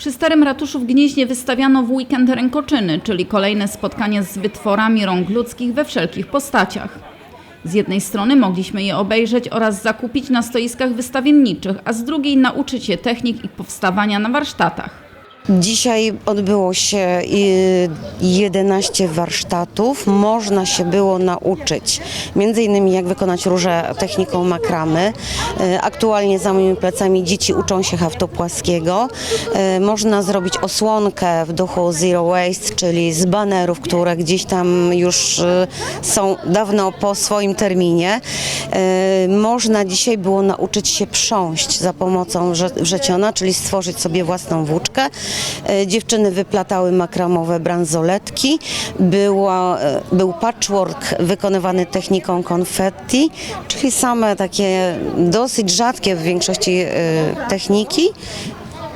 Przy Starym Ratuszu w Gnieźnie wystawiano w weekend rękoczyny, czyli kolejne spotkanie z wytworami rąk ludzkich we wszelkich postaciach. Z jednej strony mogliśmy je obejrzeć oraz zakupić na stoiskach wystawienniczych, a z drugiej nauczyć się technik ich powstawania na warsztatach. Dzisiaj odbyło się y, 11 warsztatów. Można się było nauczyć między innymi jak wykonać róże techniką makramy. Y, Aktualnie za moimi plecami dzieci uczą się haftu płaskiego. Y, Można zrobić osłonkę w duchu Zero Waste, czyli z banerów, które gdzieś tam już y, są dawno po swoim terminie. Y, Można dzisiaj było nauczyć się prząść za pomocą wrze- wrzeciona, czyli stworzyć sobie własną włóczkę. E, Dziewczyny wyplatały makramowe bransoletki. Była, e, był patchwork wykonywany techniką confetti, czyli same takie dosyć rzadkie w większości e, techniki,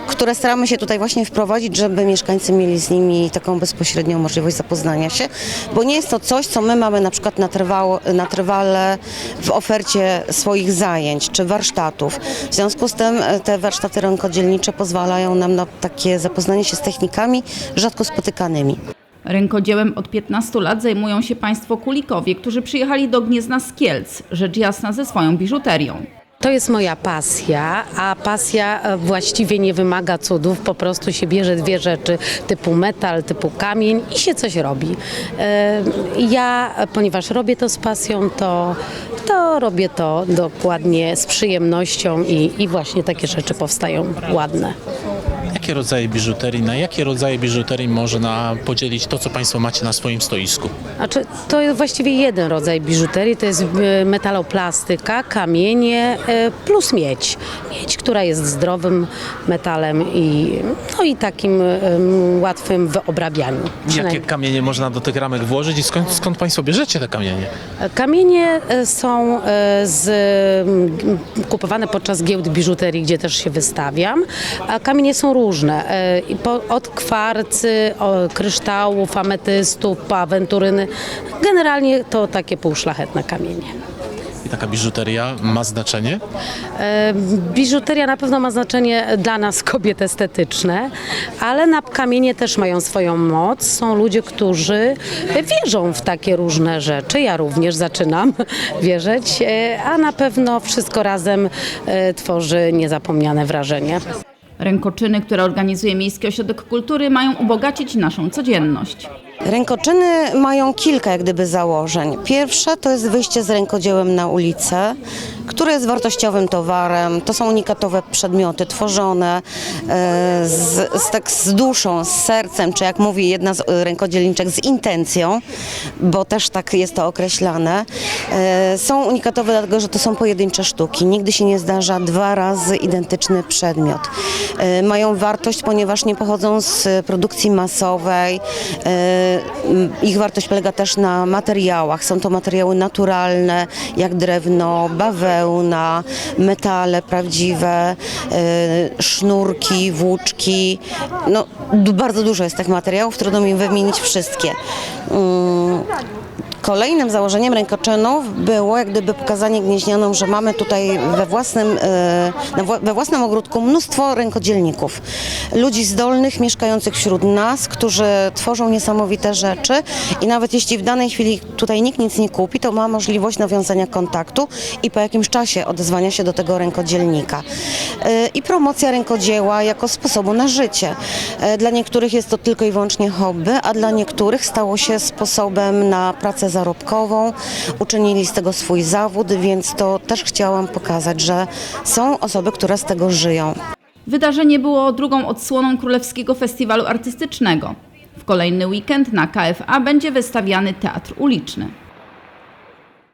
które staramy się tutaj właśnie wprowadzić, żeby mieszkańcy mieli z nimi taką bezpośrednią możliwość zapoznania się, bo nie jest to coś, co my mamy na przykład na, trwało, na trwale w ofercie swoich zajęć czy warsztatów. W związku z tym e, te warsztaty rękodzielnicze pozwalają nam na takie zapoznanie się z technikami rzadko spotykanymi. Rękodziełem od 15 lat zajmują się państwo Kulikowie, którzy przyjechali do Gniezna z Kielc, rzecz jasna ze swoją biżuterią. To jest moja pasja, a pasja e, właściwie nie wymaga cudów, po prostu się bierze dwie rzeczy typu metal, typu kamień i się coś robi. E, Ja, ponieważ robię to z pasją, to, to robię to dokładnie z przyjemnością i, i właśnie takie rzeczy powstają ładne. Jakie rodzaje biżuterii, na jakie rodzaje biżuterii można podzielić to, co Państwo macie na swoim stoisku? Znaczy, to jest właściwie jeden rodzaj biżuterii, to jest e, metaloplastyka, kamienie e, plus miedź. Miedź, która jest zdrowym metalem i, no i takim łatwym w obrabianiu. Jakie kamienie można do tych ramek włożyć i skąd, skąd Państwo bierzecie te kamienie? Kamienie e, są e, z, kupowane podczas giełd biżuterii, gdzie też się wystawiam, a kamienie są różne. E, i po- Od kwarcy, kryształów, ametystów, po awenturyny. Generalnie to takie półszlachetne kamienie. I taka biżuteria ma znaczenie? E, Biżuteria na pewno ma znaczenie dla nas, kobiet estetyczne, ale na kamienie też mają swoją moc. Są ludzie, którzy wierzą w takie różne rzeczy. Ja również zaczynam wierzyć, e, a na pewno wszystko razem e, tworzy niezapomniane wrażenie. Rękoczyny, które organizuje Miejski Ośrodek Kultury, mają ubogacić naszą codzienność. Rękoczyny mają kilka jak gdyby założeń. Pierwsze to jest wyjście z rękodziełem na ulicę, które jest wartościowym towarem. To są unikatowe przedmioty tworzone e, z, z, tak z duszą, z sercem, czy jak mówi jedna z e, rękodzielniczek, z intencją, bo też tak jest to określane. E, Są unikatowe dlatego, że to są pojedyncze sztuki. Nigdy się nie zdarza dwa razy identyczny przedmiot. Mają wartość, ponieważ nie pochodzą z produkcji masowej. M, Ich wartość polega też na materiałach. Są to materiały naturalne, jak drewno, bawełna, metale prawdziwe, e, sznurki, włóczki. No, bardzo dużo jest tych materiałów, trudno mi wymienić wszystkie. Kolejnym założeniem rękoczynów było jak gdyby pokazanie gnieźnianom, że mamy tutaj we własnym, e, we własnym ogródku mnóstwo rękodzielników. Ludzi zdolnych, mieszkających wśród nas, którzy tworzą niesamowite rzeczy i nawet jeśli w danej chwili tutaj nikt nic nie kupi, to ma możliwość nawiązania kontaktu i po jakimś czasie odezwania się do tego rękodzielnika. E, I promocja rękodzieła jako sposobu na życie. E, Dla niektórych jest to tylko i wyłącznie hobby, a dla niektórych stało się sposobem na pracę zarobkową. Uczynili z tego swój zawód, więc to też chciałam pokazać, że są osoby, które z tego żyją. Wydarzenie było drugą odsłoną Królewskiego Festiwalu Artystycznego. W kolejny weekend na KFA będzie wystawiany teatr uliczny.